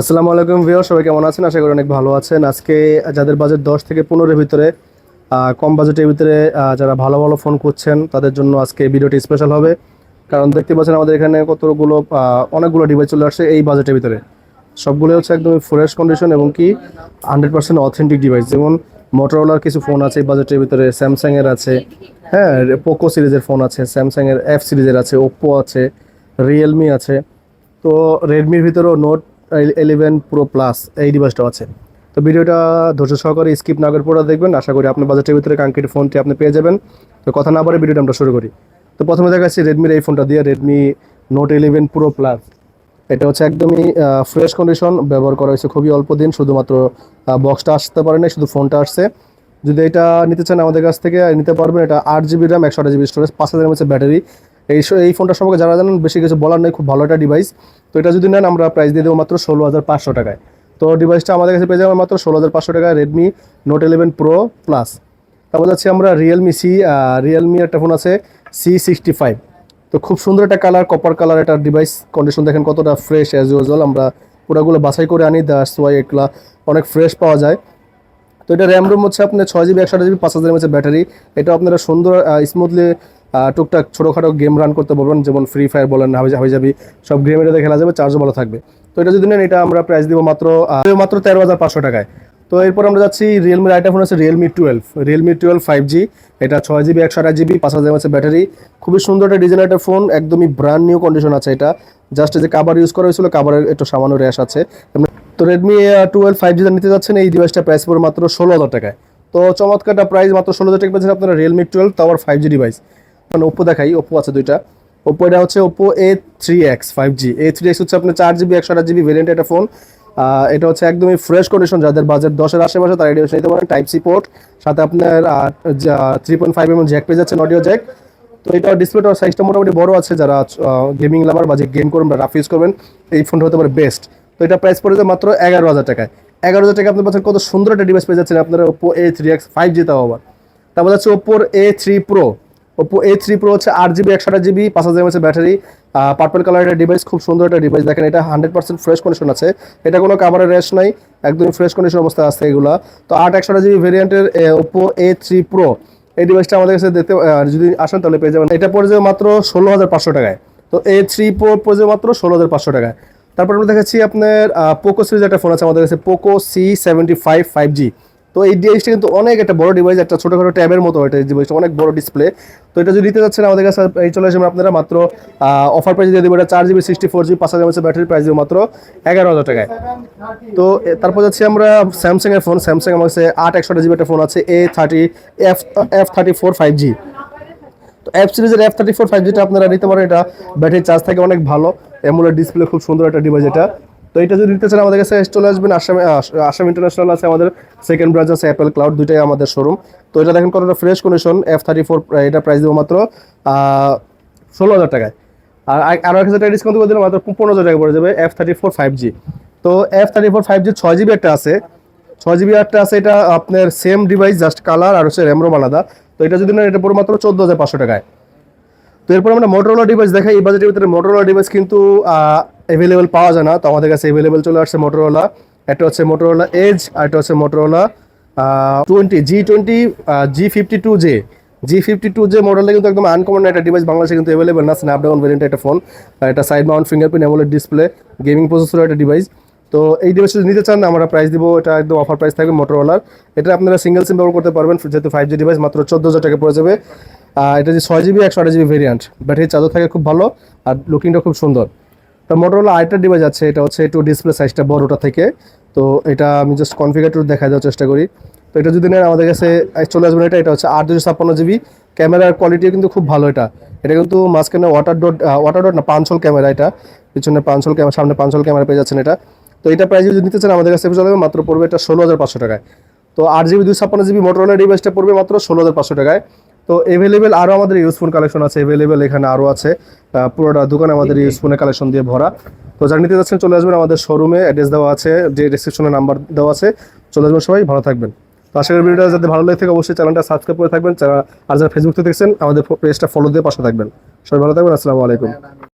আসসালামু আলাইকুম ভিউয়ার সবাই কেমন আছেন? আশা করি অনেক ভালো আছেন। আজকে যাদের বাজেট দশ থেকে পনেরোর ভিতরে কম বাজেটের ভিতরে যারা ভালো ভালো ফোন খুঁজছেন, তাদের জন্য আজকে ভিডিওটি স্পেশাল হবে। কারণ দেখতে পাচ্ছেন আমাদের এখানে কতগুলো অনেকগুলো ডিভাইস চলে আসছে এই বাজেটের ভিতরে। সবগুলো হচ্ছে একদম ফ্রেশ কন্ডিশন এবং কি হান্ড্রেড পার্সেন্ট অথেন্টিক ডিভাইস যেমন মোটরোলার কিছু ফোন আছে এই বাজেটের ভিতরে স্যামসাংয়ের আছে। হ্যাঁ পোকো সিরিজের ফোন আছে স্যামসাংয়ের এফ সিরিজের আছে ওপ্পো আছে রিয়েলমি আছে। তো রেডমির ভিতরেও নোট ইলেভেন প্রো প্লাস এই ডিভাইসটাও আছে। তো ভিডিওটা ধৈর্য সহকারে স্কিপ না করে পুরো দেখবেন। আশা করি আপনার বাজেটের ভিতরে কাঙ্ক্ষিত ফোনটি আপনি পেয়ে যাবেন। তো কথা না বলে ভিডিওটা আমরা শুরু করি। তো প্রথমে দেখাচ্ছি রেডমির এই ফোনটা দিয়ে Redmi Note eleven Pro Plus এটা হচ্ছে একদমই ফ্রেশ কন্ডিশন ব্যবহার করা হয়েছে খুবই অল্প দিন, শুধুমাত্র বক্সটা আসতে পারে না শুধু ফোনটা আসছে। যদি এটা নিতে চান আমাদের কাছ থেকে, নিতে পারবেন। এটা আট জিবি র্যাম একশো আট জিবি স্টোরেজ পাঁচ হাজার এমএচের ব্যাটারি এই এই ফোনটা সম্পর্কে যারা জানেন, বেশি কিছু বলার নেই, খুব ভালো একটা ডিভাইস তো এটা যদি নেন, আমরা প্রাইস দিয়ে দেবো মাত্র ষোলো হাজার পাঁচশো টাকায়। তো ডিভাইসটা আমাদের কাছে পেয়ে যাবেন মাত্র ষোলো হাজার পাঁচশো টাকায় Redmi Note eleven Pro Plus তারপর যাচ্ছি আমরা রিয়েলমি সি রিয়েলমি একটা ফোন আছে সি সিক্সটি ফাইভ তো খুব সুন্দর একটা কালার কপার কালার একটা ডিভাইস কন্ডিশন দেখেন কতটা ফ্রেশ অ্যাজ ইউজুয়াল আমরা পুরোগুলো বাছাই করে আনি দ্যাটস ওয়াই এগুলা অনেক ফ্রেশ পাওয়া যায়। তো এটা র্যাম রুম হচ্ছে আপনার ছয় জিবি একশো জিবি পাঁচ হাজার এমএচের ব্যাটারি এটা আপনারা সুন্দর স্মুথলি টুকটাক ছোটোখাটো গেম রান করতে পারবেন যেমন ফ্রি ফায়ার বলেন হাবি যাবি সব গেম এটাতে খেলা যাবে চার্জও ভালো থাকবে। তো এটা যদি নেন, এটা আমরা প্রাইস দিব মাত্র মাত্র তেরো হাজার পাঁচশো টাকায়। তো এরপর আমরা যাচ্ছি রিয়েলমির আইটা ফোন আছে Realme twelve Realme twelve five G এটা ছয় জিবি একশো আঠাশ জিবি পাঁচ হাজার এমএচের ব্যাটারি খুবই সুন্দর একটা ডিজাইন একটা ফোন একদমই ব্র্যান্ড নিউ কন্ডিশন আছে এটা। জাস্ট যে কাবার ইউজ করা হয়েছিল কাবারের একটু সামান্য র্যাশ আছে। তো রেডমি টুয়েলভ ফাইভ জি নিতে যাচ্ছেন, এই ডিভাইসটা প্রাইস পড়ে মাত্র ষোলো হাজার টাকায়। তো চমৎকারটা প্রাইস মাত্র ষোলো হাজার টাকা পেয়েছেন আপনারা রিয়েলমি টুয়েলভ তাওয়ার ফাইভ জি ডিভাইস মানে ওপ্পো দেখাই ওপ্পো আছে দুইটা। ওপ্পো এটা হচ্ছে Oppo A three X five G A three X হচ্ছে আপনার চার জিবি একশো আট জিবি ভেরিয়েন্ট একটা ফোন এটা হচ্ছে একদমই ফ্রেশ কন্ডিশন যাদের বাজেট দশের আশেপাশে, তারা এটা নিতে পারেন টাইপ সি পোর্ট সাথে আপনার three point five mm jack পেয়ে যাচ্ছেন অডিও জ্যাক তো এটা ডিসপ্লেটার সাইজটা মোটামুটি বড় আছে, যারা গেমিং লাভার বা যে গেম করবেন, বা রাফ ইউজ করবেন, এই ফোনটা হতে পারে বেস্ট তো এটা প্রাইস পড়ে যায় মাত্র এগারো হাজার টাকায়। এগারো হাজার টাকা আপনার পাচ্ছেন কত সুন্দর একটা ডিভাইস পেয়ে যাচ্ছেন আপনারা Oppo A three X five G তাও আবার। তারপর হচ্ছে ওপোর A three Pro Oppo A three Pro হচ্ছে আট জিবি একশো আঠাশ জিবি পাঁচ হাজার এমএচের ব্যাটারি পার্পল কালার একটা ডিভাইস খুব সুন্দর একটা ডিভাইস দেখেন, এটা হান্ড্রেড পার্সেন্ট ফ্রেশ কন্ডিশন আছে। এটা কোনো কাভারের রেশ নাই একদমই ফ্রেশ কন্ডিশন অবস্থায় আছে এগুলা। তো আট, একশো জিবি ভেরিয়েন্টের ওপো এ থ্রি প্রো এই ডিভাইসটা আমাদের কাছে দেখতে যদি আসেন তাহলে পেয়ে যাবেন। এটা পড়ে যাবে মাত্র ষোলো হাজার পাঁচশো টাকায়। তো এ থ্রি প্রো পড়ে যাবে মাত্র ষোলো হাজার পাঁচশো টাকায়। তারপর আমরা দেখাচ্ছি আপনার পোকো সিরিজ একটা ফোন আছে আমাদের কাছে Poco C seventy five five G তো এই ডিভাইসটা কিন্তু অনেক একটা বড় ডিভাইস একটা ছোটোখাটো ট্যাবের মতো এটা ডিভাইসটা অনেক বড় ডিসপ্লে তো এটা যদি নিতে যাচ্ছেন আমাদের কাছে, এই চলে আসবেন আপনারা মাত্র অফার প্রাইস দিয়ে দেবো এটা চার জিবি সিক্সটি ফোর জিবি পাঁচ হাজার ব্যাটারি প্রাইস দেবো মাত্র এগারো হাজার টাকায়। তো তারপর যাচ্ছি আমরা স্যামসাংয়ের ফোন স্যামসাং আমার কাছে আট, একশো জিবি একটা ফোন আছে A thirty F F thirty four five G তো অ্যাপ সিরিজের এফ থার্টি ফোর ফাইভ জিটা আপনারা নিতে পারেন, এটা ব্যাটারি চার্জ থাকে অনেক ভালো। এমুলের ডিসপ্লে খুব সুন্দর একটা ডিভাইস এটা। তো এটা যদি নিতে চান, আমাদের কাছে চলে আসবেন। আসাম আসাম ইন্টারন্যাশনাল আছে আমাদের সেকেন্ড ব্রাঞ্চ আছে অ্যাপেল ক্লাউড দুইটাই আমাদের শোরুম তো এটা দেখেন কতটা fresh condition F thirty four এটা প্রাইস দেবো মাত্র ষোলো হাজার টাকায়। আর আরও আরও এক হাজার ডিসকাউন্ট করে দিলে মাত্র পনেরো হাজার টাকা পড়ে যাবে F thirty four five G তো F thirty four five G ছয় জিবি একটা আছে। ছয় জিবি একটা আছে, এটা আপনার সেম ডিভাইস জাস্ট কালার আর হচ্ছে র্যামরোম আলাদা। তো এটা যদি না এটা পড়ে মাত্র চোদ্দ হাজার পাঁচশো টাকায়। তো এরপর আমরা মোটরোলা ডিভাইস দেখাই। এই বাজেটের ভিতরে মোটরোলা ডিভাইস কিন্তু অ্যাভেলেবেল পাওয়া যায় না, তো আমাদের কাছে অ্যাভেলেবেল চলে আসছে মোটরোলা একটা হচ্ছে মোটরোলা এজ আর একটা হচ্ছে Motorola twenty G twenty G fifty two J G fifty two J মডেলটা কিন্তু একদম আনকমন একটা ডিভাইস বাংলাদেশে কিন্তু অ্যাভেলেবেল না স্ন্যাপড্রাগন ভেরিয়েন্ট একটা ফোন একটা side mount fingerprint AMOLED display gaming processor একটা ডিভাইস তো এই ডিভাইস যদি নিতে চান, আমরা প্রাইস দিব, এটা একদম অফার প্রাইস থাকবে মোটরওয়ালার এটা আপনারা সিঙ্গেল সিম ব্যবহার করতে পারবেন, যেহেতু ফাইভ জি ডিভাইস মাত্র চোদ্দ হাজার টাকা পড়ে যাবে। এটা যে ছয় জিবি একশো আট জিবি ভেরিয়েন্ট ব্যাটারি চার্জও থাকে, খুব ভালো, আর লুকিংটা খুব সুন্দর। তো মোটরওয়ালা আরেকটা ডিভাইস আছে, এটা হচ্ছে একটু ডিসপ্লে সাইজটা বড়টা থেকে। তো এটা আমি জাস্ট কনফিগারেটর দেখা দেওয়ার চেষ্টা করি। তো এটা যদি নেন আমাদের কাছে চলে আসবেন এটা এটা হচ্ছে আট দুশো ছাপ্পান্ন জিবি। ক্যামেরার কোয়ালিটিও কিন্তু খুব ভালো এটা। এটা কিন্তু মাঝখানে ওয়াটার ডট ওয়াটার ডট না পাঁচশোল ক্যামেরা এটা। পিছনে পাঁচশোল ক্যামেরা, সামনে পাঁচশোল ক্যামেরা পেয়ে যাচ্ছেন এটা। তো এটা প্রাইস যদি নিতে চান আমাদের কাছে, চলে যাবে মাত্র পড়বে এটা ষোলো হাজার পাঁচশো টাকায়। তো আট জিবি দুই ছাপ্পান্ন জিবি মোটরওয়ালা ডিভাইসটা পড়বে মাত্র ষোলো হাজার পাঁচশো টাকায়। তো এভেলেবেল আরও আমাদের ইউজফুল কালেকশন আছে এভেলেবেল এখানে আরও আছে। পুরোটা দোকান আমাদের ইউজফোনের কালেকশন দিয়ে ভরা। তো যারা নিতে যাচ্ছেন চলে আসবেন আমাদের শোরুমে অ্যাড্রেস দেওয়া আছে যে ডিসক্রিপশনে নাম্বার দেওয়া আছে চলে আসবেন সবাই ভালো থাকবেন। তো আশা করি ভিডিওটা যাতে ভালো লাগে থাকে অবশ্যই চ্যানেলটা সাবস্ক্রাইব করে থাকবেন। যারা- আর যারা ফেসবুক থেকে দেখছেন আমাদের পেজটা ফলো দিয়ে পাশে থাকবেন। সবাই ভালো থাকবেন আসসালামু আলাইকুম।